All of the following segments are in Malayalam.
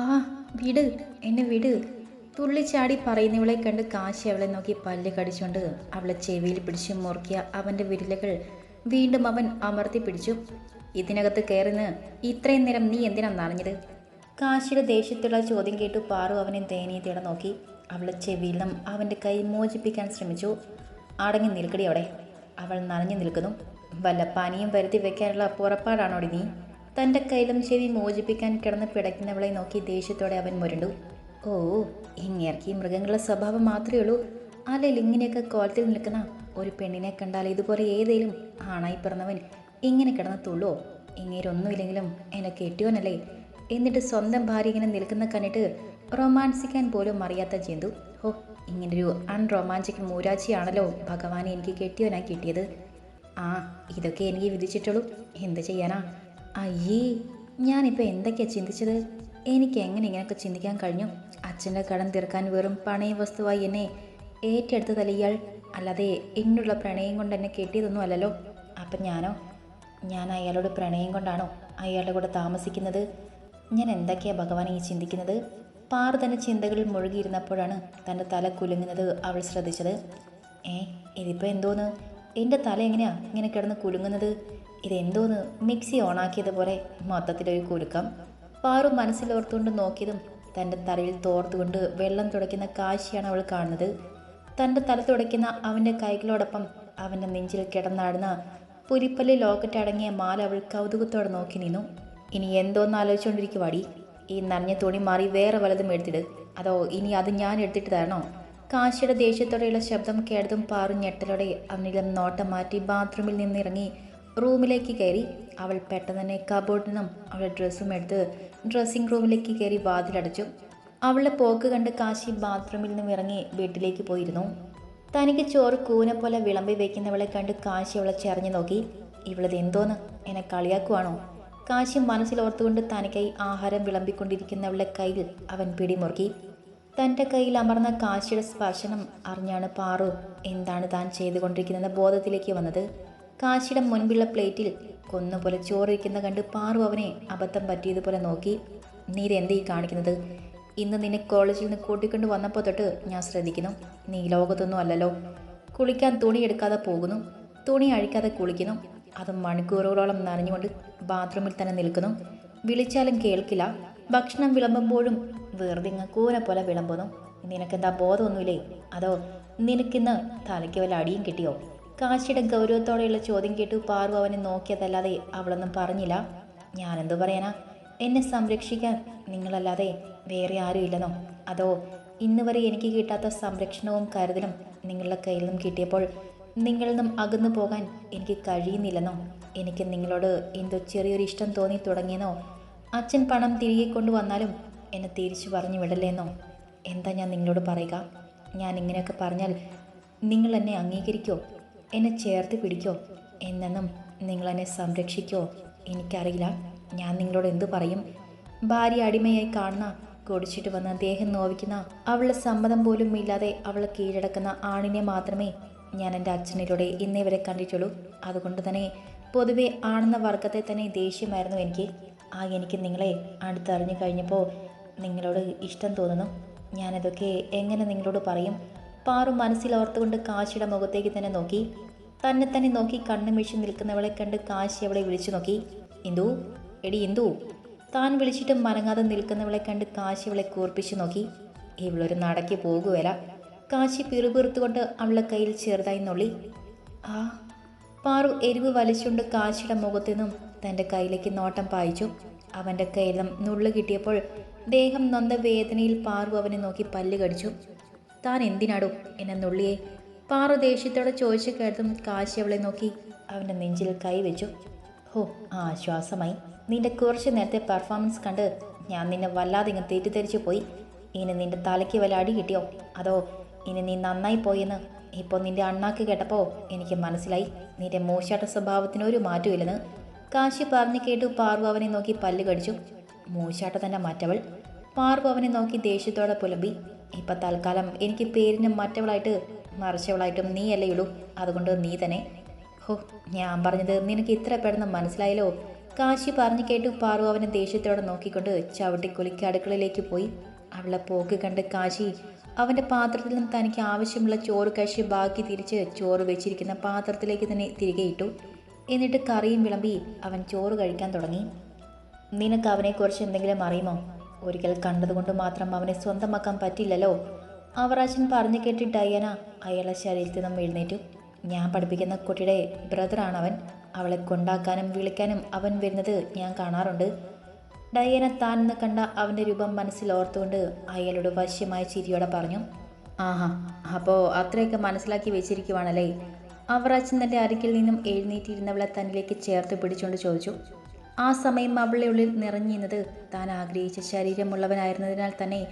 ആ വിട് എന്നെ വിട്. തുള്ളിച്ചാടി പറയുന്നവളെ കണ്ട് കാശി അവളെ നോക്കി പല്ല് കടിച്ചുകൊണ്ട് അവളെ ചെവിയിൽ പിടിച്ചു മുറുക്കിയ അവന്റെ വിരലുകൾ വീണ്ടും അവൻ അമർത്തി പിടിച്ചു. ഇതിനകത്ത് കയറിന്ന് ഇത്രയും നേരം നീ എന്തിനാ നനഞ്ഞത്? കാശിയുടെ ദേഷ്യത്തുള്ള ചോദ്യം കേട്ടു പാറു അവനെ ദയനീയതയോടെ നോക്കി. അവളെ ചെവിയിൽ നിന്നും അവന്റെ കൈ മോചിപ്പിക്കാൻ ശ്രമിച്ചു. അടങ്ങി നിൽക്കടി അവിടെ. അവൾ നനഞ്ഞു നിൽക്കുന്നു. വല്ല പനിയും വരുത്തി വെക്കാനുള്ള പുറപ്പാടാണോടി നീ? തന്റെ കയ്യിലും ചെവി മോചിപ്പിക്കാൻ കിടന്ന് പിടയ്ക്കുന്നവളെ നോക്കി ദേഷ്യത്തോടെ അവൻ മുരണ്ടു. ഓ ഇങ്ങേർക്ക് ഈ മൃഗങ്ങളുടെ സ്വഭാവം മാത്രമേ ഉള്ളൂ. അല്ലെങ്കിൽ ഇങ്ങനെയൊക്കെ കോലത്തിൽ നിൽക്കുന്ന ഒരു പെണ്ണിനെ കണ്ടാൽ ഇതുപോലെ ഏതേലും ആണായി പിറന്നവൻ ഇങ്ങനെ കിടന്ന് തുള്ളുവോ? ഇങ്ങേരൊന്നുമില്ലെങ്കിലും എന്നെ കെട്ടിയോനല്ലേ എന്നിട്ട് സ്വന്തം ഭാര്യ ഇങ്ങനെ നിൽക്കുന്ന കണ്ടിട്ട് റൊമാൻസിക്കാൻ പോലും അറിയാത്ത ജന്തു. ഓ ഇങ്ങനൊരു അൺറൊമാന്റിക് മൂരാച്ചിയാണല്ലോ ഭഗവാനെ എനിക്ക് കെട്ടിയോനായി കിട്ടിയത്. ആ ഇതൊക്കെ എനിക്ക് വിധിച്ചിട്ടുള്ളൂ. എന്ത് ചെയ്യാനാ? അയ്യേ ഞാനിപ്പോൾ എന്തൊക്കെയാണ് ചിന്തിച്ചത്? എനിക്ക് എങ്ങനെ ഇങ്ങനെയൊക്കെ ചിന്തിക്കാൻ കഴിഞ്ഞു? അച്ഛന്റെ കടം തീർക്കാൻ വെറും പണയ വസ്തുവായി എന്നെ ഏറ്റെടുത്തതല്ല ഇയാൾ. അല്ലാതെ എന്നുള്ള പ്രണയം കൊണ്ട് എന്നെ കെട്ടിയതൊന്നും അല്ലല്ലോ. അപ്പം ഞാനോ? ഞാൻ അയാളോട് പ്രണയം കൊണ്ടാണോ അയാളുടെ കൂടെ താമസിക്കുന്നത്? ഞാൻ എന്തൊക്കെയാ ഭഗവാനെ ഈ ചിന്തിക്കുന്നത്? പാറു തന്റെ ചിന്തകളിൽ മുഴുകിയിരുന്നപ്പോഴാണ് തന്റെ തല കുലുങ്ങുന്നത് അവൾ ശ്രദ്ധിച്ചത്. ഏ ഇതിപ്പോൾ എന്തോന്ന്? എന്റെ തല എങ്ങനെയാ ഇങ്ങനെ കിടന്ന് കുലുങ്ങുന്നത്? ഇതെന്തോന്ന് മിക്സി ഓണാക്കിയതുപോലെ മൊത്തത്തിലൊരു കുരുക്കം. പാറു മനസ്സിലോർത്തുകൊണ്ട് നോക്കിയതും തന്റെ തലയിൽ തോർത്തുകൊണ്ട് വെള്ളം തുടയ്ക്കുന്ന കാശിയാണ് അവൾ കാണുന്നത്. തന്റെ തല തുടയ്ക്കുന്ന അവന്റെ കൈകളോടൊപ്പം അവന്റെ നെഞ്ചിൽ കിടന്നാടുന്ന പുലിപ്പല്ലി ലോക്കറ്റ് അടങ്ങിയ മാല അവൾ കൗതുകത്തോടെ നോക്കി നിന്നു. ഇനി എന്തോന്ന് ആലോചിച്ചുകൊണ്ടിരിക്കുവാടി ഈ നനഞ്ഞ തുണി മാറി വേറെ വലതും എടുത്തിട്. അതോ ഇനി അത് ഞാൻ എടുത്തിട്ട് തരണോ? കാശിയുടെ ദേഷ്യത്തോടെയുള്ള ശബ്ദം കേട്ടതും പാറു ഞെട്ടലോടെ അവനിലും നോട്ടം മാറ്റി ബാത്റൂമിൽ നിന്നിറങ്ങി റൂമിലേക്ക് കയറി അവൾ പെട്ടെന്ന് തന്നെ കബോർഡിൽ നിന്നും അവളുടെ ഡ്രസ്സും എടുത്ത് ഡ്രസ്സിംഗ് റൂമിലേക്ക് കയറി വാതിലടച്ചു. അവളുടെ പോക്ക് കണ്ട് കാശി ബാത്റൂമിൽ നിന്നും ഇറങ്ങി വീട്ടിലേക്ക് പോയിരുന്നു. തനിക്ക് ചോറ് കൂനെ പോലെ വിളമ്പി വെക്കുന്നവളെ കണ്ട് കാശി അവളെ ചെറിഞ്ഞു നോക്കി. ഇവളത് എന്തോന്ന്? എന്നെ കളിയാക്കുവാണോ? കാശി മനസ്സിൽ ഓർത്തുകൊണ്ട് തനിക്കായി ആഹാരം വിളമ്പിക്കൊണ്ടിരിക്കുന്നവളുടെ കയ്യിൽ അവൻ പിടിമുറുക്കി. തന്റെ കയ്യിൽ അമർന്ന കാശിയുടെ സ്പർശനം അറിഞ്ഞാണ് പാറു എന്താണ് താൻ ചെയ്തുകൊണ്ടിരിക്കുന്നതെന്ന ബോധത്തിലേക്ക് വന്നത്. കാശിയുടെ മുൻപുള്ള പ്ലേറ്റിൽ കൊന്നുപോലെ ചോറിരിക്കുന്ന കണ്ട് പാറു അവനെ അബദ്ധം പറ്റിയതുപോലെ നോക്കി. നീ ഇതെന്തീ കാണിക്കുന്നത്? ഇന്ന് നിന്നെ കോളേജിൽ നിന്ന് കൂട്ടിക്കൊണ്ട് വന്നപ്പോൾ തൊട്ട് ഞാൻ ശ്രദ്ധിക്കുന്നു. നീ ലോകത്തൊന്നും അല്ലല്ലോ. കുളിക്കാൻ തുണി എടുക്കാതെ പോകുന്നു. തുണി അഴിക്കാതെ കുളിക്കുന്നു. അത് മണിക്കൂറുകളോളം നനഞ്ഞുകൊണ്ട് ബാത്റൂമിൽ തന്നെ നിൽക്കുന്നു. വിളിച്ചാലും കേൾക്കില്ല. ഭക്ഷണം വിളമ്പുമ്പോഴും വെറുതെ ഇങ്ങ് പോലെ വിളമ്പുന്നു. നിനക്കെന്താ ബോധമൊന്നുമില്ലേ? അതോ നിനക്കിന്ന് തലയ്ക്ക് വല്ല അടിയും കിട്ടിയോ? കാശിയുടെ ഗൗരവത്തോടെയുള്ള ചോദ്യം കേട്ട് പാറു അവനെ നോക്കിയതല്ലാതെ അവളൊന്നും പറഞ്ഞില്ല. ഞാനെന്തു പറയാനാ? എന്നെ സംരക്ഷിക്കാൻ നിങ്ങളല്ലാതെ വേറെ ആരും ഇല്ലെന്നോ? അതോ ഇന്ന് വരെ എനിക്ക് കിട്ടാത്ത സംരക്ഷണവും കരുതലും നിങ്ങളുടെ കയ്യിൽ നിന്നും കിട്ടിയപ്പോൾ നിങ്ങളിൽ നിന്നും അകന്നു പോകാൻ എനിക്ക് കഴിയുന്നില്ലെന്നോ? എനിക്ക് നിങ്ങളോട് എന്തോ ചെറിയൊരു ഇഷ്ടം തോന്നി തുടങ്ങിയെന്നോ? അച്ഛൻ പണം തിരികെ കൊണ്ടുവന്നാലും എന്നെ തിരിച്ചു പറഞ്ഞു വിടല്ലേന്നോ? എന്താ ഞാൻ നിങ്ങളോട് പറയുക? ഞാൻ ഇങ്ങനെയൊക്കെ പറഞ്ഞാൽ നിങ്ങൾ എന്നെ അംഗീകരിക്കോ എന്നെ ചേർത്ത് പിടിക്കോ? എന്നെന്നും നിങ്ങൾ എന്നെ സംരക്ഷിക്കോ? എനിക്കറിയില്ല. ഞാൻ നിങ്ങളോട് എന്തു പറയും? ഭാര്യ അടിമയായി കാണുന്ന കുടിച്ചിട്ട് വന്ന ദേഹം നോവിക്കുന്ന അവളുടെ സമ്മതം പോലും ഇല്ലാതെ അവളെ കീഴടക്കുന്ന ആണിനെ മാത്രമേ ഞാൻ എന്റെ അച്ഛനിലൂടെ ഇന്നേ വരെ കണ്ടിട്ടുള്ളൂ. അതുകൊണ്ട് തന്നെ പൊതുവെ ആണെന്ന വർഗത്തെ തന്നെ ദേഷ്യമായിരുന്നു എനിക്ക്. ആ എനിക്ക് നിങ്ങളെ അടുത്തറിഞ്ഞു കഴിഞ്ഞപ്പോൾ നിങ്ങളോട് ഇഷ്ടം തോന്നുന്നു. ഞാനതൊക്കെ എങ്ങനെ നിങ്ങളോട് പറയും? പാറു മനസ്സിലോർത്തുകൊണ്ട് കാശിയുടെ മുഖത്തേക്ക് തന്നെ നോക്കി. തന്നെ തന്നെ നോക്കി കണ്ണു മിഴിച്ച് നിൽക്കുന്നവളെ കണ്ട് കാശി അവളെ വിളിച്ചു നോക്കി. ഇന്ദു എടി ഇന്ദു. താൻ വിളിച്ചിട്ട് മനങ്ങാതെ നിൽക്കുന്നവളെ കണ്ട് കാശി അവളെ കൂർപ്പിച്ചു നോക്കി. ഇവളൊരു നടക്കി പോകുവല. കാശി പിറുപിറുത്തുകൊണ്ട് അവളുടെ കയ്യിൽ ചെറുതായി നുള്ളി. ആ. പാറു എരിവ് വലിച്ചുകൊണ്ട് കാശിയുടെ മുഖത്തു നിന്നും തന്റെ കയ്യിലേക്ക് നോട്ടം പായിച്ചു. അവന്റെ കയ്യിലും നുള്ളു കിട്ടിയപ്പോൾ ദേഹം നൊന്ത വേദനയിൽ പാറു അവനെ നോക്കി പല്ല് കടിച്ചു. താൻ എന്തിനാടും എന്നെ നുള്ളിയെ? പാറു ദേഷ്യത്തോടെ ചോദിച്ചു കേട്ടതും കാശി അവളെ നോക്കി അവന്റെ നെഞ്ചിൽ കൈവച്ചു ഹോ ആശ്വാസമായി. നിന്റെ കുറച്ച് നേരത്തെ പെർഫോമൻസ് കണ്ട് ഞാൻ നിന്നെ വല്ലാതെ ഇങ്ങ് തെറ്റിദ്ധരിച്ചു പോയി. ഇനി നിന്റെ തലയ്ക്ക് വല്ല അടി കിട്ടിയോ? അതോ ഇനി നീ നന്നായി പോയെന്ന് ഇപ്പോൾ നിന്റെ അണ്ണാക്ക് കേട്ടപ്പോൾ എനിക്ക് മനസ്സിലായി. നിന്റെ മോശാട്ട സ്വഭാവത്തിന് ഒരു മാറ്റമില്ലെന്ന് കാശി പറഞ്ഞു കേട്ടു പാർവ അവനെ നോക്കി പല്ല് കടിച്ചു. മൂശാട്ട തന്നെ മാറ്റവൾ. പാർവ അവനെ നോക്കി ദേഷ്യത്തോടെ പുലമ്പി. ഇപ്പം തൽക്കാലം എനിക്ക് പേരിന് മറ്റവളായിട്ട് മറിച്ചവളായിട്ടും നീയല്ലേ ഉള്ളൂ. അതുകൊണ്ട് നീ തന്നെ. ഹോ ഞാൻ പറഞ്ഞത് നിനക്ക് ഇത്ര പെട്ടെന്ന് മനസ്സിലായല്ലോ. കാശി പറഞ്ഞു കേട്ടു പാറു അവനെ ദേഷ്യത്തോടെ നോക്കിക്കൊണ്ട് ചവിട്ടിക്കുലുക്കി അടുക്കളയിലേക്ക് പോയി. അവളെ പോക്ക് കണ്ട് കാശി അവന്റെ പാത്രത്തിൽ നിന്ന് തനിക്ക് ആവശ്യമുള്ള ചോറ് കഴിച്ച് ബാക്കി തിരിച്ച് ചോറ് വെച്ചിരിക്കുന്ന പാത്രത്തിലേക്ക് തന്നെ തിരികെ ഇട്ടു. എന്നിട്ട് കറിയും വിളമ്പി അവൻ ചോറ് കഴിക്കാൻ തുടങ്ങി. നിനക്ക് അവനെക്കുറിച്ച് എന്തെങ്കിലും അറിയുമോ? ഒരിക്കൽ കണ്ടതുകൊണ്ട് മാത്രം അവനെ സ്വന്തമാക്കാൻ പറ്റില്ലല്ലോ അവറാശൻ പറഞ്ഞു കേട്ട് ഡയാന അയാളെ ശരീരത്തിൽ നിന്നും എഴുന്നേറ്റു. ഞാൻ പഠിപ്പിക്കുന്ന കുട്ടിയുടെ ബ്രദറാണ് അവൻ അവളെ കൊണ്ടാക്കാനും വിളിക്കാനും അവൻ വരുന്നത് ഞാൻ കാണാറുണ്ട്. ഡയന താൻ എന്ന് കണ്ട അവന്റെ രൂപം മനസ്സിൽ ഓർത്തുകൊണ്ട് അയാളോട് വശ്യമായ ചിരിയോടെ പറഞ്ഞു ആഹാ അപ്പോൾ അത്രയൊക്കെ മനസ്സിലാക്കി വെച്ചിരിക്കുവാണല്ലേ? അവറാച്ചൻ തന്റെ അരികിൽ നിന്നും എഴുന്നേറ്റിരുന്നവളെ തന്നിലേക്ക് ചേർത്ത് പിടിച്ചുകൊണ്ട് ചോദിച്ചു ആ സമയം അവളുടെ ഉള്ളിൽ നിറഞ്ഞിരുന്നത് താൻ ആഗ്രഹിച്ച ശരീരമുള്ളവനായിരുന്നതിനാൽ തന്നെ.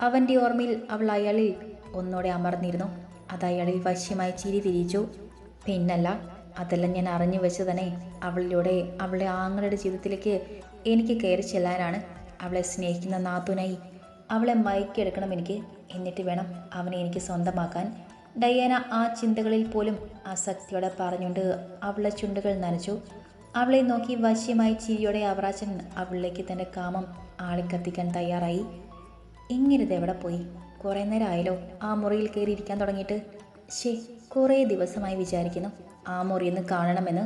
അവന്റെ ഓർമ്മയിൽ അവൾ അയാളിൽ ഒന്നോടെ അമർന്നിരുന്നു. അത് അയാളിൽ വശ്യമായി ചിരി തിരിച്ചു പിന്നല്ല അതെല്ലാം ഞാൻ അറിഞ്ഞു വെച്ച് തന്നെ അവളിലൂടെ അവളെ ആങ്ങളുടെ ജീവിതത്തിലേക്ക് എനിക്ക് കയറി ചെല്ലാനാണ് അവളെ സ്നേഹിക്കുന്ന നാത്തുനായി അവളെ മയക്കിയെടുക്കണം എനിക്ക്. എന്നിട്ട് വേണം അവനെ എനിക്ക് സ്വന്തമാക്കാൻ. ഡയാന ആ ചിന്തകളിൽ പോലും ആസക്തിയോടെ പറഞ്ഞുകൊണ്ട് അവളുടെ ചുണ്ടുകൾ നനച്ചു. അവളെ നോക്കി വശ്യമായി ചിരിയോടെ അവറാച്ചൻ അവളിലേക്ക് തന്റെ കാമം ആളിക്കത്തിക്കാൻ തയ്യാറായി. ഇങ്ങനെ എവിടെ പോയി? കുറേ നേരം ആയല്ലോ ആ മുറിയിൽ കയറി ഇരിക്കാൻ തുടങ്ങിയിട്ട്. ശേ കുറേ ദിവസമായി വിചാരിക്കുന്നു ആ മുറിയൊന്ന് കാണണമെന്ന്.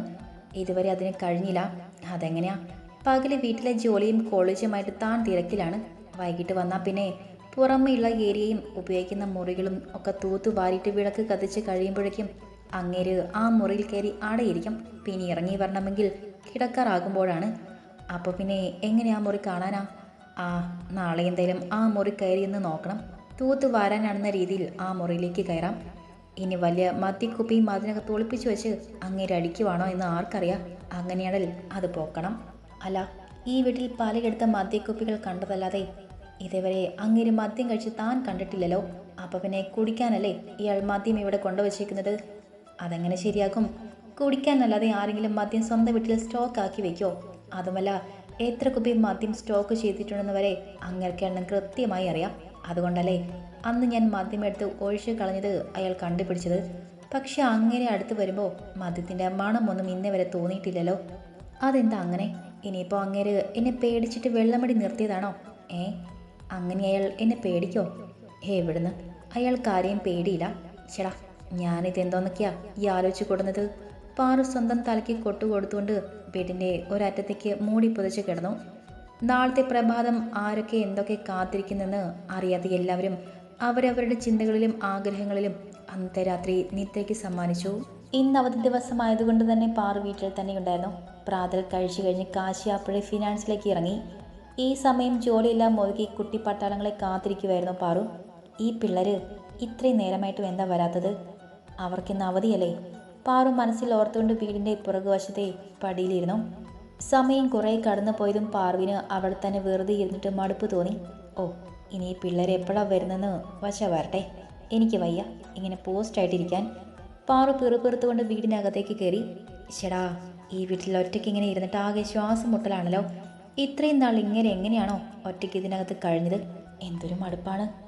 ഇതുവരെ അതിന് കഴിഞ്ഞില്ല. അതെങ്ങനെയാ? പകൽ വീട്ടിലെ ജോലിയും കോളേജുമായിട്ട് താൻ തിരക്കിലാണ്. വൈകിട്ട് വന്നാൽ പിന്നെ പുറമെയുള്ള ഏരിയയും ഉപയോഗിക്കുന്ന മുറികളും ഒക്കെ തൂത്തു വാരിയിട്ട് വിളക്ക് കത്തിച്ച് കഴിയുമ്പോഴേക്കും അങ്ങേര് ആ മുറിയിൽ കയറി അടയിരിക്കും പിന്നെ ഇറങ്ങി വരണമെങ്കിൽ കിടക്കാറാകുമ്പോഴാണ് അപ്പോൾ പിന്നെ എങ്ങനെ ആ മുറി കാണാനാ? ആ നാളെ എന്തായാലും ആ മുറി കയറിയെന്ന് നോക്കണം. തൂത്ത് വാരാനാണെന്ന രീതിയിൽ ആ മുറിയിലേക്ക് കയറാം. ഇനി വലിയ മത്തിക്കുപ്പിയും അതിനകത്ത് ഒളിപ്പിച്ചു വെച്ച് അങ്ങേര് അടിക്കുവാണോ എന്ന് ആർക്കറിയാം. അങ്ങനെയാണെങ്കിൽ അത് പോക്കണം. അല്ല ഈ വീട്ടിൽ പലയിടത്ത് മദ്യക്കുപ്പികൾ കണ്ടതല്ലാതെ ഇതേവരെ അങ്ങേര് മദ്യം കഴിച്ച് താൻ കണ്ടിട്ടില്ലല്ലോ. അപ്പോൾ പിന്നെ കുടിക്കാനല്ലേ ഇയാൾ മദ്യം ഇവിടെ കൊണ്ടുവച്ചേക്കുന്നത്? അതെങ്ങനെ ശരിയാക്കും. കുടിക്കാനല്ലാതെ ആരെങ്കിലും മദ്യം സ്വന്തം വീട്ടിൽ സ്റ്റോക്ക് ആക്കി വെക്കോ? അതുമല്ല എത്ര കുപ്പി മദ്യം സ്റ്റോക്ക് ചെയ്തിട്ടുണ്ടെന്ന് വരെ അങ്ങേർക്ക് എണ്ണം കൃത്യമായി അറിയാം. അതുകൊണ്ടല്ലേ അന്ന് ഞാൻ മദ്യം എടുത്ത് ഒഴിച്ചു കളഞ്ഞത് അയാൾ കണ്ടുപിടിച്ചത്. പക്ഷെ അങ്ങനെ അടുത്ത് വരുമ്പോൾ മദ്യത്തിന്റെ മണമൊന്നും ഇന്നേ വരെ തോന്നിയിട്ടില്ലല്ലോ. അതെന്താ അങ്ങനെ? ഇനിയിപ്പോൾ അങ്ങേര് എന്നെ പേടിച്ചിട്ട് വെള്ളമടി നിർത്തിയതാണോ? ഏ? അങ്ങനെ അയാൾ എന്നെ പേടിക്കോ? ഹേ എവിടുന്ന് അയാൾ കാര്യം പേടിയില്ല. ചേടാ ഞാനിത് എന്തോന്നൊക്കെയാ ഈ ആലോചിച്ച് കൊടുന്നത് പാറു സ്വന്തം തലയ്ക്ക് കൊട്ടു കൊടുത്തുകൊണ്ട് ബെഡിന്റെ ഒരറ്റത്തേക്ക് മൂടി പുതച്ച് കിടന്നു. നാളത്തെ പ്രഭാതം ആരൊക്കെ എന്തൊക്കെ കാത്തിരിക്കുന്നെന്ന് അറിയാതെ എല്ലാവരും അവരവരുടെ ചിന്തകളിലും ആഗ്രഹങ്ങളിലും അന്നത്തെ രാത്രി നിത്യയ്ക്ക് സമ്മാനിച്ചു. ഇന്ന് അവധി ദിവസമായതുകൊണ്ട് തന്നെ പാറു വീട്ടിൽ തന്നെ ഉണ്ടായിരുന്നു. പ്രാതൽ കഴിച്ചു കഴിഞ്ഞ് കാശി അപ്പോഴേ ഫിനാൻസിലേക്ക് ഇറങ്ങി. ഈ സമയം ജോലിയെല്ലാം ഒതുക്കി കുട്ടിപ്പട്ടാളങ്ങളെ കാത്തിരിക്കുമായിരുന്നു പാറു. ഈ പിള്ളേർ ഇത്രയും നേരമായിട്ടും എന്താ വരാത്തത്? അവർക്കിന്ന് അവധിയല്ലേ? പാറു മനസ്സിൽ ഓർത്തുകൊണ്ട് വീടിന്റെ പുറകുവശത്തെ പടിയിലിരുന്നു. സമയം കുറേ കടന്നു പോയതും പാറുവിന് അവിടെ തന്നെ വെറുതെ ഇരുന്നിട്ട് മടുപ്പ് തോന്നി. ഓ ഇനി പിള്ളേർ എപ്പോഴാണ് വരുന്നെന്ന് വശ വരട്ടെ. എനിക്ക് വയ്യ ഇങ്ങനെ പോസ്റ്റായിട്ടിരിക്കാൻ പാറു പിറുപിറുത്തുകൊണ്ട് വീടിനകത്തേക്ക് കയറി. ശടാ ഈ വീട്ടിൽ ഒറ്റയ്ക്ക് ഇങ്ങനെ ഇരുന്നിട്ട് ആകെ ശ്വാസം മുട്ടലാണല്ലോ. ഇത്രയും നാൾ ഇങ്ങനെ എങ്ങനെയാണോ ഒറ്റയ്ക്ക് ഇതിനകത്ത് കഴിഞ്ഞത്? എന്തൊരു മടുപ്പാണ്.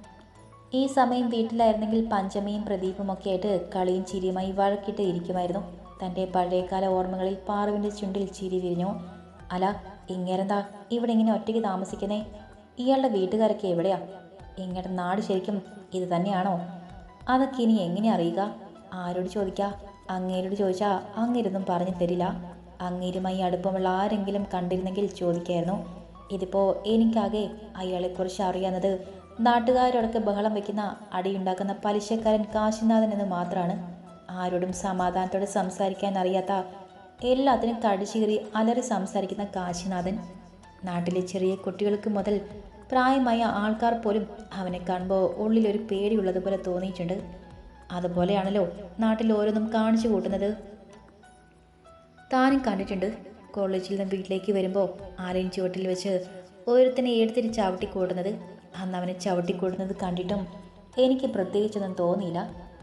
ഈ സമയം വീട്ടിലായിരുന്നെങ്കിൽ പഞ്ചമിയും പ്രദീപും ഒക്കെ ആയിട്ട് കളിയും ചിരിയുമായി വഴക്കിട്ട് ഇരിക്കുമായിരുന്നു. തന്റെ പഴയകാല ഓർമ്മകളിൽ പാറുവിന്റെ ചുണ്ടിൽ ചിരി വിരിഞ്ഞു. അല ഇങ്ങേരെന്താ? ഇവിടെ ഇങ്ങനെ ഒറ്റയ്ക്ക് താമസിക്കുന്നേ? ഇയാളുടെ വീട്ടുകാരൊക്കെ എവിടെയാ? ഇങ്ങയുടെ നാട് ശരിക്കും ഇത് തന്നെയാണോ? അതൊക്കെ ഇനി എങ്ങനെ അറിയുക? ആരോട് ചോദിക്കുക അങ്ങേരോട് ചോദിച്ചാൽ അങ്ങേരൊന്നും പറഞ്ഞു തരില്ല. അങ്ങേരുമായി അടുപ്പമുള്ള ആരെങ്കിലും കണ്ടിരുന്നെങ്കിൽ ചോദിക്കായിരുന്നു. ഇതിപ്പോൾ എനിക്കാകെ അയാളെക്കുറിച്ച് അറിയാവുന്നത് നാട്ടുകാരോടൊക്കെ ബഹളം വയ്ക്കുന്ന അടിയുണ്ടാക്കുന്ന പലിശക്കാരൻ കാശിനാഥൻ എന്ന് മാത്രമാണ് ആരോടും സമാധാനത്തോടെ സംസാരിക്കാൻ അറിയാത്ത എല്ലാത്തിനും കടിച്ചുകീറി അലറി സംസാരിക്കുന്ന കാശിനാഥൻ. നാട്ടിലെ ചെറിയ കുട്ടികൾക്ക് മുതൽ പ്രായമായ ആൾക്കാർ പോലും അവനെ കാണുമ്പോൾ ഉള്ളിലൊരു പേടിയുള്ളതുപോലെ തോന്നിയിട്ടുണ്ട്. അതുപോലെയാണല്ലോ നാട്ടിൽ ഓരോന്നും കാണിച്ചു കൂട്ടുന്നത്. താനും കണ്ടിട്ടുണ്ട് കോളേജിൽ നിന്ന് വീട്ടിലേക്ക് വരുമ്പോൾ ആരെയും ചുവട്ടിൽ വെച്ച് ഓരോരുത്തനെ എടുത്തിട്ട് ചവിട്ടി കൂടുന്നത് അന്ന് അവനെ ചവിട്ടിക്കൊടുന്നത് കണ്ടിട്ടും എനിക്ക് പ്രത്യേകിച്ചൊന്നും തോന്നിയില്ല.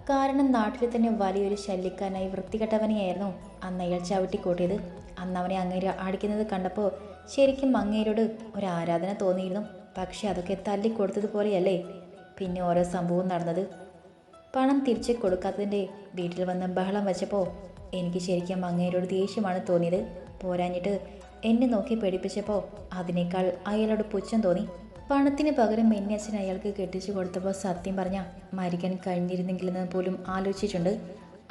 കാരണം നാട്ടിൽ തന്നെ വലിയൊരു ശല്യക്കാരനായി വൃത്തികെട്ടവനെയായിരുന്നു അന്ന് അയാൾ ചവിട്ടിക്കൂട്ടിയത്. അന്ന് അവനെ അങ്ങേര് അടിക്കുന്നത് കണ്ടപ്പോൾ ശരിക്കും അങ്ങേരോട് ഒരു ആരാധന തോന്നിയിരുന്നു. പക്ഷെ അതൊക്കെ തല്ലിക്കൊടുത്തതുപോലെയല്ലേ പിന്നെ ഓരോ സംഭവം നടന്നത്. പണം തിരിച്ചു കൊടുക്കാത്തതിന്റെ വീട്ടിൽ വന്ന് ബഹളം വെച്ചപ്പോൾ എനിക്ക് ശരിക്കും അങ്ങേരോട് ദേഷ്യമാണ് തോന്നിയത്. പോരാഞ്ഞിട്ട് എന്നെ നോക്കി പേടിപ്പിച്ചപ്പോൾ അതിനേക്കാൾ അയാളോട് പുച്ഛം തോന്നി. പണത്തിന് പകരം എന്നെ അച്ഛൻ അയാൾക്ക് കെട്ടിച്ചു കൊടുത്തപ്പോൾ സത്യം പറഞ്ഞ മരിക്കാൻ കഴിഞ്ഞിരുന്നെങ്കിലെന്ന് പോലും ആലോചിച്ചിട്ടുണ്ട്.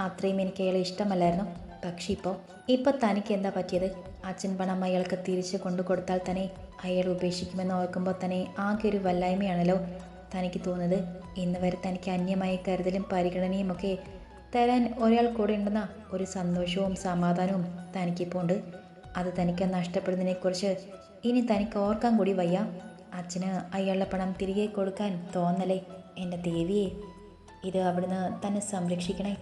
അത്രയും എനിക്ക് അയാളെ ഇഷ്ടമല്ലായിരുന്നു. പക്ഷേ ഇപ്പോൾ ഇപ്പോൾ തനിക്ക് എന്താ പറ്റിയത്? അച്ഛൻ പണം അയാൾക്ക് തിരിച്ചു കൊണ്ടു കൊടുത്താൽ തന്നെ അയാൾ ഉപേക്ഷിക്കുമെന്ന് ഓർക്കുമ്പോൾ തന്നെ ആകെ ഒരു വല്ലായ്മയാണല്ലോ തനിക്ക് തോന്നുന്നത്. ഇന്ന് വരെ തനിക്ക് അന്യമായ കരുതലും പരിഗണനയും ഒക്കെ തരാൻ ഒരാൾ കൂടെ ഉണ്ടെന്ന ഒരു സന്തോഷവും സമാധാനവും തനിക്കിപ്പോൾ ഉണ്ട്. അത് തനിക്ക് നഷ്ടപ്പെടുന്നതിനെക്കുറിച്ച് ഇനി തനിക്ക് ഓർക്കാൻ കൂടി വയ്യ. അച്ഛന് അയാളുടെ പണം തിരികെ കൊടുക്കാൻ തോന്നലേ എന്റെ ദേവിയെ. ഇത് അവിടുന്ന് തന്നെ സംരക്ഷിക്കണേ.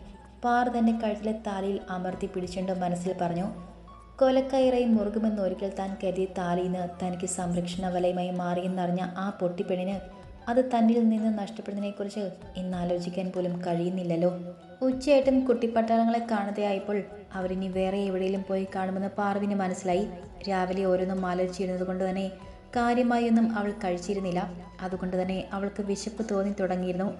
പാറ തന്റെ കഴുത്തിലെ താലിയിൽ അമർത്തി പിടിച്ചുകൊണ്ട് മനസ്സിൽ പറഞ്ഞു കൊലക്കയറായി മുറുകുമെന്ന് ഒരിക്കൽ താൻ കരുതിയ താലിന്ന് തനിക്ക് സംരക്ഷണ വലയമായി മാറിയെന്നറിഞ്ഞ ആ പൊട്ടിപ്പെണ്ണിന് അത് തന്നിൽ നിന്ന് നഷ്ടപ്പെടുന്നതിനെക്കുറിച്ച് ഇന്ന് ആലോചിക്കാൻ പോലും കഴിയുന്നില്ലല്ലോ. ഉച്ചയായിട്ടും കുട്ടിപ്പട്ടാളങ്ങളെ കാണാതെയായപ്പോൾ അവരിനി വേറെ എവിടെയെങ്കിലും പോയി കാണുമെന്ന് പാർവിന് മനസ്സിലായി. രാവിലെ ഓരോന്നും ആലോചിച്ചിരുന്നത് കൊണ്ട് തന്നെ കാര്യമായൊന്നും അവൾ കഴിച്ചിരുന്നില്ല. അതുകൊണ്ട് തന്നെ അവൾക്ക് വിശപ്പ് തോന്നി തുടങ്ങിയിരുന്നു.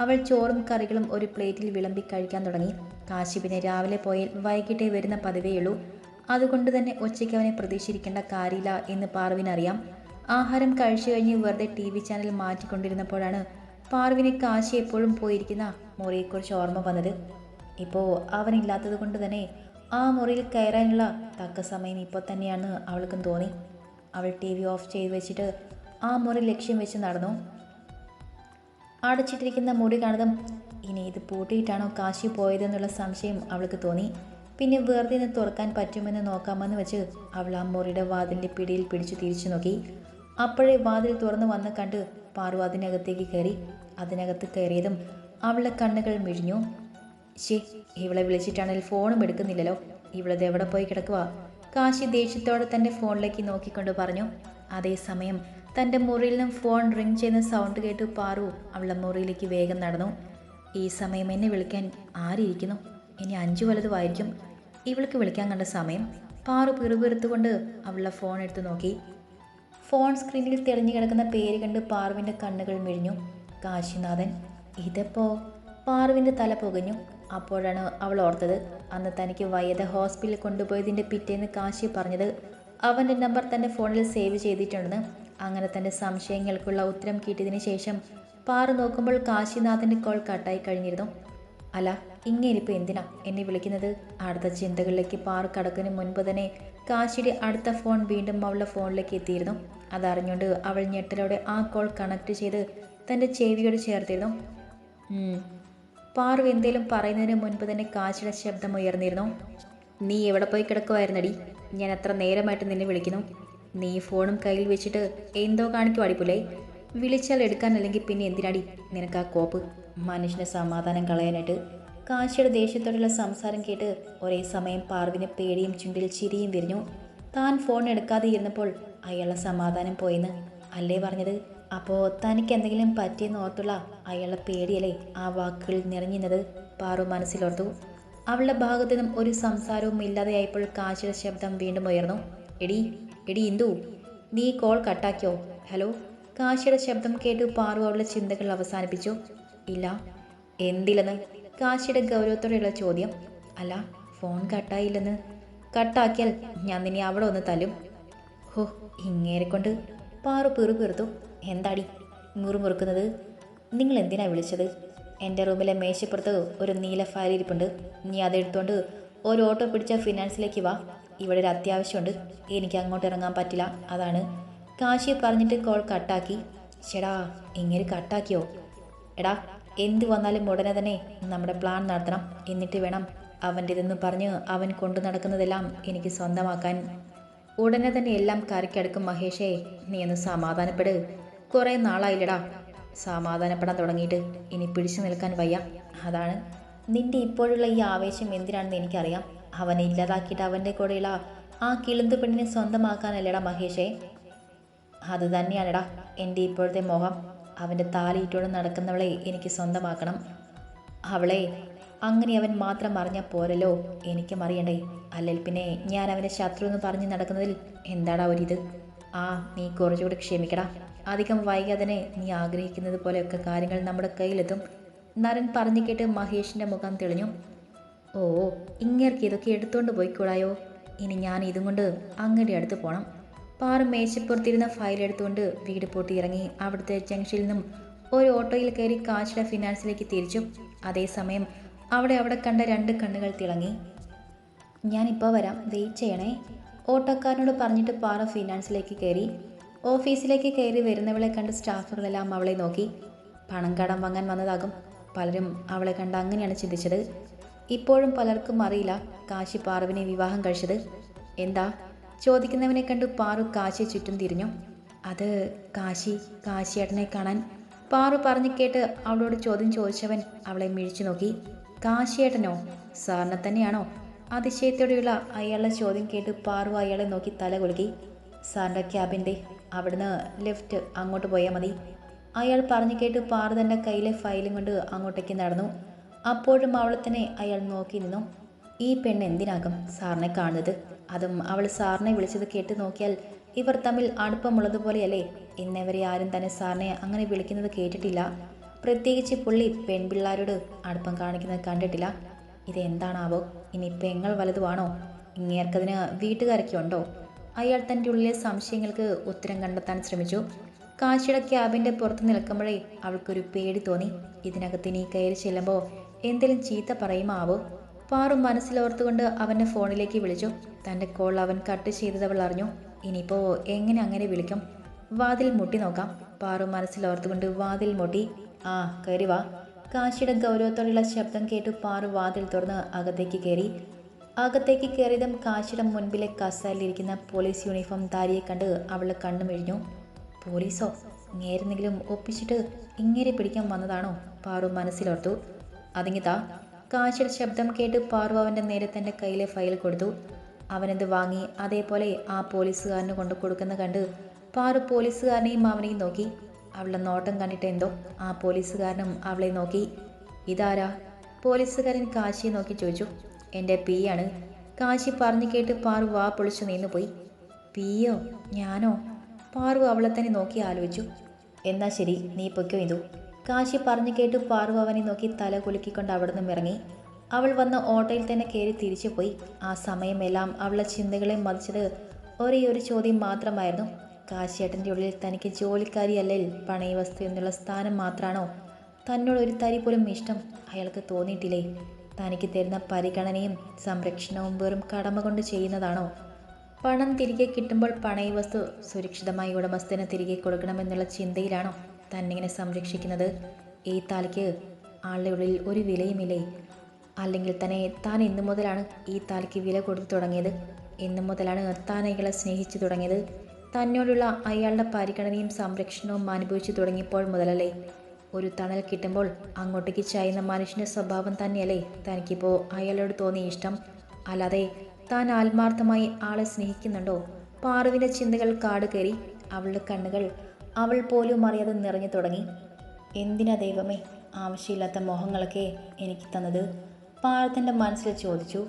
അവൾ ചോറും കറികളും ഒരു പ്ലേറ്റിൽ വിളമ്പി കഴിക്കാൻ തുടങ്ങി. കാശിപ്പിനെ രാവിലെ പോയാൽ വൈകിട്ടേ വരുന്ന പതിവേയുള്ളൂ അതുകൊണ്ട് തന്നെ ഉച്ചയ്ക്ക് അവനെ പ്രതീക്ഷിക്കേണ്ട കാര്യമില്ല എന്ന് പാർവിനറിയാം. ആഹാരം കഴിച്ചു കഴിഞ്ഞ് വെറുതെ ടി വി ചാനൽ മാറ്റിക്കൊണ്ടിരുന്നപ്പോഴാണ് പാർവിന് കാശി എപ്പോഴും പോയിരിക്കുന്ന മുറിയെക്കുറിച്ച് ഓർമ്മ വന്നത്. ഇപ്പോൾ അവനില്ലാത്തത് കൊണ്ട് തന്നെ ആ മുറിയിൽ കയറാനുള്ള തക്ക സമയം ഇപ്പോൾ തന്നെയാണെന്ന് അവൾക്കും തോന്നി. അവൾ ടി വി ഓഫ് ചെയ്ത് വെച്ചിട്ട് ആ മുറി ലക്ഷ്യം വെച്ച് നടന്നു. അടച്ചിട്ടിരിക്കുന്ന മുറി കാണുന്നതും ഇനി ഇത് പൂട്ടിയിട്ടാണോ കാശി പോയതെന്നുള്ള സംശയം അവൾക്ക് തോന്നി. പിന്നെ വെറുതെ നിന്ന് തുറക്കാൻ പറ്റുമെന്ന് നോക്കാമെന്ന് വെച്ച് അവൾ ആ മുറിയുടെ വാതിലിന്റെ പിടിയിൽ പിടിച്ചു തിരിച്ചു നോക്കി. അപ്പോഴേ വാതിൽ തുറന്നു വന്ന് കണ്ട് പാറു അതിനകത്തേക്ക് കയറി. അതിനകത്ത് കയറിയതും അവളുടെ കണ്ണുകൾ മിഴിഞ്ഞു. ശേ ഇവളെ വിളിച്ചിട്ടാണെങ്കിൽ ഫോണും എടുക്കുന്നില്ലല്ലോ. ഇവളത് എവിടെ പോയി കിടക്കുക കാശി ദേഷ്യത്തോടെ തന്റെ ഫോണിലേക്ക് നോക്കിക്കൊണ്ട് പറഞ്ഞു. അതേസമയം തന്റെ മുറിയിൽ നിന്നും ഫോൺ റിങ് ചെയ്യുന്ന സൗണ്ട് കേട്ട് പാറു അവളുടെ മുറിയിലേക്ക് വേഗം നടന്നു. ഈ സമയം എന്നെ വിളിക്കാൻ ആരിയിരിക്കുന്നു ഇനി അഞ്ചു വലതുമായിരിക്കും ഇവൾക്ക് വിളിക്കാൻ കണ്ട സമയം. പാറു പിറുപിറുത്തുകൊണ്ട് അവളുടെ ഫോൺ എടുത്തു നോക്കി. ഫോൺ സ്ക്രീനിൽ തെളിഞ്ഞു കിടക്കുന്ന പേര് കണ്ട് പാറുവിന്റെ കണ്ണുകൾ മിഴിഞ്ഞു. കാശിനാഥൻ ഇതപ്പോ? പാറുവിന്റെ തല പുകഞ്ഞു. അപ്പോഴാണ് അവൾ ഓർത്തത്. അന്ന് തനിക്ക് വയ്യത ഹോസ്പിറ്റലിൽ കൊണ്ടുപോയതിന്റെ പിറ്റേന്ന് കാശി പറഞ്ഞത് അവന്റെ നമ്പർ തന്റെ ഫോണിൽ സേവ് ചെയ്തിട്ടുണ്ടെന്ന്. അങ്ങനെ തന്റെ സംശയങ്ങൾക്കുള്ള ഉത്തരം കിട്ടിയതിന് ശേഷം പാറു നോക്കുമ്പോൾ കാശിനാഥന്റെ കോൾ കട്ടായി കഴിഞ്ഞിരുന്നു. അല്ല ഇങ്ങേരിപ്പോൾ എന്തിനാ എന്നെ വിളിക്കുന്നത്? അടുത്ത ചിന്തകളിലേക്ക് പാറു കടക്കുന്നതിന് മുൻപ് തന്നെ കാശിയുടെ അടുത്ത ഫോൺ വീണ്ടും അവളുടെ ഫോണിലേക്ക് എത്തിയിരുന്നു. അതറിഞ്ഞുകൊണ്ട് അവൾ ഞെട്ടലോടെ ആ കോൾ കണക്ട് ചെയ്ത് തന്റെ ചേവിയോട് ചേർത്തിരുന്നു. പാറു എന്തേലും പറയുന്നതിന് മുൻപ് തന്നെ കാശിയുടെ ശബ്ദം ഉയർന്നിരുന്നു. നീ എവിടെ പോയി കിടക്കുമായിരുന്നടി ഞാൻ അത്ര നേരമായിട്ട് നിന്നെ വിളിക്കുന്നു. നീ ഫോണും കയ്യിൽ വെച്ചിട്ട് എന്തോ കാണിക്കും അടിപ്പുലേ വിളിച്ചാൽ എടുക്കാൻ അല്ലെങ്കിൽ പിന്നെ എന്തിനാടി? നിനക്ക് ആ കോപ്പ്? മനുഷ്യന് സമാധാനം കളയാനായിട്ട്? കാശിയുടെ ദേഷ്യത്തോടുള്ള സംസാരം കേട്ട് ഒരേ സമയം പാർവിന് പേടിയും ചുണ്ടിൽ ചിരിയും വിരിഞ്ഞു. താൻ ഫോൺ എടുക്കാതെ ഇരുന്നപ്പോൾ അയാളുടെ സമാധാനം പോയെന്ന് അല്ലേ പറഞ്ഞത്? അപ്പോൾ തനിക്ക് എന്തെങ്കിലും പറ്റിയെന്ന് ഓർത്തുള്ള അയാളുടെ പേടിയല്ലേ ആ വാക്കുകളിൽ നിറഞ്ഞിരുന്നത്? പാറു മനസ്സിലോർത്തു. അവളുടെ ഭാഗത്തു നിന്നും ഒരു സംസാരവും ഇല്ലാതെയായപ്പോൾ കാശിയുടെ ശബ്ദം വീണ്ടും ഉയർന്നു. എടി എടി ഇന്ദു നീ കോൾ കട്ടാക്കിയോ? ഹലോ? കാശിയുടെ ശബ്ദം കേട്ടു പാറു അവളുടെ ചിന്തകൾ അവസാനിപ്പിച്ചു. ഇല്ല. എന്തില്ലെന്ന്? കാശിയുടെ ഗൗരവത്തോടെയുള്ള ചോദ്യം. അല്ല ഫോൺ കട്ടായില്ലെന്ന്. കട്ടാക്കിയാൽ ഞാൻ നിന്നെ അവിടെ ഒന്ന് തല്ലും. ഹോ ഇങ്ങേരെ കൊണ്ട് പാറു പിറു പിറുത്തു എന്താടി മുറുമുറുക്കുന്നത്? നിങ്ങൾ എന്തിനാ വിളിച്ചത്? എന്റെ റൂമിലെ മേശപ്പുറത്ത് ഒരു നീല ഫയൽ ഇരിപ്പുണ്ട്. നീ അതെടുത്തുകൊണ്ട് ഒരു ഓട്ടോ പിടിച്ച ഫിനാൻസിലേക്ക് വാ. ഇവിടെ ഒരു അത്യാവശ്യമുണ്ട്. എനിക്ക് അങ്ങോട്ട് ഇറങ്ങാൻ പറ്റില്ല. അതാണ്. കാശി പറഞ്ഞിട്ട് കോൾ കട്ടാക്കി. ചേടാ ഇങ്ങനെ കട്ടാക്കിയോ? എടാ എന്ത് വന്നാലും ഉടനെ തന്നെ നമ്മുടെ പ്ലാൻ നടത്തണം. എന്നിട്ട് വേണം അവന്റെ ഇതെന്ന് പറഞ്ഞ് അവൻ കൊണ്ടു നടക്കുന്നതെല്ലാം എനിക്ക് സ്വന്തമാക്കാൻ. ഉടനെ തന്നെ എല്ലാം കരക്കടക്കും മഹേഷേ. നീ ഒന്ന് സമാധാനപ്പെട്. കുറേ നാളായില്ലടാ. സമാധാനപ്പെടാൻ തുടങ്ങിയിട്ട്. ഇനി പിടിച്ചു നിൽക്കാൻ വയ്യ. അതാണ് നിന്റെ ഇപ്പോഴുള്ള ഈ ആവേശം എന്തിനാണെന്ന് എനിക്കറിയാം. അവനെ ഇല്ലാതാക്കിയിട്ട് അവന്റെ കൂടെയുള്ള ആ കിളുന്ത് പെണ്ണിനെ സ്വന്തമാക്കാനല്ലടാ മഹേഷേ. അത് തന്നെയാണെടാ എന്റെ ഇപ്പോഴത്തെ മോഹം. അവന്റെ താലിയിട്ടോടെ നടക്കുന്നവളെ എനിക്ക് സ്വന്തമാക്കണം. അവളെ അങ്ങനെ അവൻ മാത്രം അറിഞ്ഞാൽ പോരല്ലോ. എനിക്കും അറിയണ്ടേ. അല്ലെങ്കിൽ പിന്നെ ഞാൻ അവന്റെ ശത്രു എന്ന് പറഞ്ഞ് നടക്കുന്നതിൽ എന്താടാ ഒരിത്? ആ നീ കുറച്ചുകൂടി ക്ഷമിക്കടാ. അധികം വൈകാതെ നീ ആഗ്രഹിക്കുന്നത് പോലെയൊക്കെ കാര്യങ്ങൾ നമ്മുടെ കയ്യിലെത്തും. നരൻ പറഞ്ഞു കേട്ട് മഹേഷിന്റെ മുഖം തെളിഞ്ഞു. ഓ ഇങ്ങേർക്ക് ഇതൊക്കെ എടുത്തുകൊണ്ട് പോയിക്കൂടായോ? ഇനി ഞാൻ ഇതും കൊണ്ട് അങ്ങയുടെ അടുത്ത് പോകണം പാറ മേശപ്പുറത്തിരുന്ന ഫയൽ എടുത്തുകൊണ്ട് വീട് പൂട്ടി ഇറങ്ങി അവിടുത്തെ ജംഗ്ഷനിൽ നിന്നും ഒരു ഓട്ടോയിൽ കയറി കാശിയുടെ ഫിനാൻസിലേക്ക് തിരിച്ചു. അതേസമയം അവിടെ അവിടെ കണ്ട രണ്ട് കണ്ണുകൾ തിളങ്ങി. ഞാനിപ്പോൾ വരാം. വെയിറ്റ് ചെയ്യണേ. ഓട്ടോക്കാരനോട് പറഞ്ഞിട്ട് പാറ ഫിനാൻസിലേക്ക് കയറി. ഓഫീസിലേക്ക് കയറി വരുന്നവളെ കണ്ട് സ്റ്റാഫുകളെല്ലാം അവളെ നോക്കി. പണം കടം വാങ്ങാൻ വന്നതാകും. പലരും അവളെ കണ്ട് അങ്ങനെയാണ് ചിന്തിച്ചത്. ഇപ്പോഴും പലർക്കും അറിയില്ല കാശി പാറുവിനെ വിവാഹം കഴിച്ചത്. എന്താ? ചോദിക്കുന്നവനെ കണ്ടു പാറു കാശിയെ ചുറ്റും തിരിഞ്ഞു. അത് കാശി കാശിയേട്ടനെ കാണാൻ. പാറു പറഞ്ഞു കേട്ട് അവളോട് ചോദ്യം ചോദിച്ചവൻ അവളെ മിഴിച്ചു നോക്കി. കാശിയേട്ടനോ? സാറിനെ തന്നെയാണോ? അതിശയത്തോടെയുള്ള അയാളുടെ ചോദ്യം കേട്ട് പാറു അയാളെ നോക്കി തല കുലുക്കി. സാറിന്റെ ക്യാബിന്റെ അവിടുന്ന് ലെഫ്റ്റ് അങ്ങോട്ട് പോയാൽ മതി. അയാൾ പറഞ്ഞു കേട്ട് പാറു തന്റെ കയ്യിലെ ഫയലും കൊണ്ട് അങ്ങോട്ടേക്ക് നടന്നു. അപ്പോഴും അവളെ തന്നെ അയാൾ നോക്കി നിന്നു. ഈ പെണ്ണ് എന്തിനാകും സാറിനെ കാണുന്നത്? അതും അവൾ സാറിനെ വിളിച്ചത് കേട്ട് നോക്കിയാൽ ഇവർ തമ്മിൽ അടുപ്പമുള്ളതുപോലെയല്ലേ? ഇന്നവരെ ആരും തന്നെ സാറിനെ അങ്ങനെ വിളിക്കുന്നത് കേട്ടിട്ടില്ല. പ്രത്യേകിച്ച് പുള്ളി പെൺപിള്ളാരോട് അടുപ്പം കാണിക്കുന്നത് കണ്ടിട്ടില്ല. ഇതെന്താണാവോ? ഇനി പെങ്ങൾ വലുതുവാണോ? ഇങ്ങേർക്കതിന് വീട്ടുകാരൊക്കെ ഉണ്ടോ? അയാൾ തന്റെ ഉള്ളിലെ സംശയങ്ങൾക്ക് ഉത്തരം കണ്ടെത്താൻ ശ്രമിച്ചു. കാശിയുടെ ക്യാബിന്റെ പുറത്ത് നിൽക്കുമ്പോഴേ അവൾക്കൊരു പേടി തോന്നി. ഇതിനകത്ത് ഇനി കയറി ചെല്ലുമ്പോൾ എന്തെങ്കിലും ചീത്ത പറയുമാവോ? പാറു മനസ്സിലോർത്തുകൊണ്ട് അവന്റെ ഫോണിലേക്ക് വിളിച്ചു. തന്റെ കോൾ അവൻ കട്ട് ചെയ്തത് അവൾ അറിഞ്ഞു. ഇനിയിപ്പോൾ എങ്ങനെ അങ്ങനെ വിളിക്കും? വാതിൽ മുട്ടി നോക്കാം. പാറു മനസ്സിലോർത്തുകൊണ്ട് വാതിൽ മുട്ടി. ആ കയറി വാ. കാശിയുടെ ഗൗരവത്തോടെയുള്ള ശബ്ദം കേട്ടു പാറു വാതിൽ തുറന്ന് അകത്തേക്ക് കയറി. അകത്തേക്ക് കയറിയതും കാശിയുടെ മുൻപിലെ കസാലിലിരിക്കുന്ന പോലീസ് യൂണിഫോം ധാരിയെ കണ്ട് അവൾ കണ്ണു മെഴിഞ്ഞു പോലീസോ? നേരെന്തെങ്കിലും ഒപ്പിച്ചിട്ട് ഇങ്ങനെ പിടിക്കാൻ വന്നതാണോ? പാറു മനസ്സിലോർത്തു. അതിങ്ങിതാ കാശിയുടെ ശബ്ദം കേട്ട് പാറു അവന്റെ നേരെ തന്റെ കയ്യിലെ ഫയൽ കൊടുത്തു. അവനത് വാങ്ങി? അതേപോലെ ആ പോലീസുകാരന് കൊണ്ടു കൊടുക്കുന്ന കണ്ട് പാറു പോലീസുകാരനെയും അവനെയും നോക്കി. അവളുടെ നോട്ടം കണ്ടിട്ട് എന്തോ? ആ പോലീസുകാരനും അവളെ നോക്കി. ഇതാരാ? പോലീസുകാരൻ കാശിയെ നോക്കി ചോദിച്ചു. എന്റെ പി ആണ് കാശി പറഞ്ഞു കേട്ട് പാറു വാ പൊളിച്ചു നിന്നുപോയി പിയോ. ഞാനോ? പാറു അവളെ തന്നെ നോക്കി ആലോചിച്ചു. എന്നാ ശരി നീ പൊയ്ക്കോ ഇതു. കാശി പറഞ്ഞു കേട്ട് പാറു അവനെ നോക്കി തല കുലുക്കിക്കൊണ്ട് അവിടെ നിന്നും ഇറങ്ങി. അവൾ വന്ന ഓട്ടോയിൽ തന്നെ കയറി തിരിച്ചു പോയി. ആ സമയമെല്ലാം അവളെ ചിന്തകളെ മതിച്ചത് ഒരേ ഒരു ചോദ്യം മാത്രമായിരുന്നു. കാശിയേട്ടന്റെ ഉള്ളിൽ തനിക്ക് ജോലിക്കാരിയല്ലേ പണയ വസ്തു എന്നുള്ള സ്ഥാനം മാത്രമാണോ തന്നോട് ഒരു തരി പോലും ഇഷ്ടം അയാൾക്ക് തോന്നിയിട്ടില്ലേ? തനിക്ക് തരുന്ന പരിഗണനയും സംരക്ഷണവും വെറും കടമ കൊണ്ട് ചെയ്യുന്നതാണോ? പണം തിരികെ കിട്ടുമ്പോൾ പണയ വസ്തു സുരക്ഷിതമായി ഉടമസ്ഥന് തിരികെ കൊടുക്കണമെന്നുള്ള ചിന്തയിലാണോ തന്നിങ്ങനെ സംരക്ഷിക്കുന്നത്? ഈ താലിക്ക് ആളുടെ ഉള്ളിൽ ഒരു വിലയുമില്ലേ? അല്ലെങ്കിൽ തന്നെ താൻ ഇന്നു മുതലാണ് ഈ താലിക്ക് വില കൊടുത്തു തുടങ്ങിയത്? ഇന്നു മുതലാണ് താൻ അയാളെ സ്നേഹിച്ചു തുടങ്ങിയത്? തന്നോടുള്ള അയാളുടെ പരിഗണനയും സംരക്ഷണവും അനുഭവിച്ചു തുടങ്ങിയപ്പോൾ മുതലല്ലേ ഒരു തണൽ കിട്ടുമ്പോൾ അങ്ങോട്ടേക്ക് ചായുന്ന മനുഷ്യന്റെ സ്വഭാവം തന്നെയല്ലേ? തനിക്കിപ്പോൾ അയാളോട് തോന്നിയ ഇഷ്ടം. അല്ലാതെ താൻ ആത്മാർത്ഥമായി ആളെ സ്നേഹിക്കുന്നുണ്ടോ? പാറുവിന്റെ ചിന്തകൾ കാട് കയറി അവളുടെ കണ്ണുകൾ അവൾ പോലും അറിയാതെ നിറഞ്ഞു തുടങ്ങി. എന്തിനാ ദൈവമേ ആവശ്യമില്ലാത്ത മോഹങ്ങളൊക്കെ എനിക്ക് തന്നത്? പാഴത്തിന്റെ മനസ്സിൽ ചോദിച്ചു.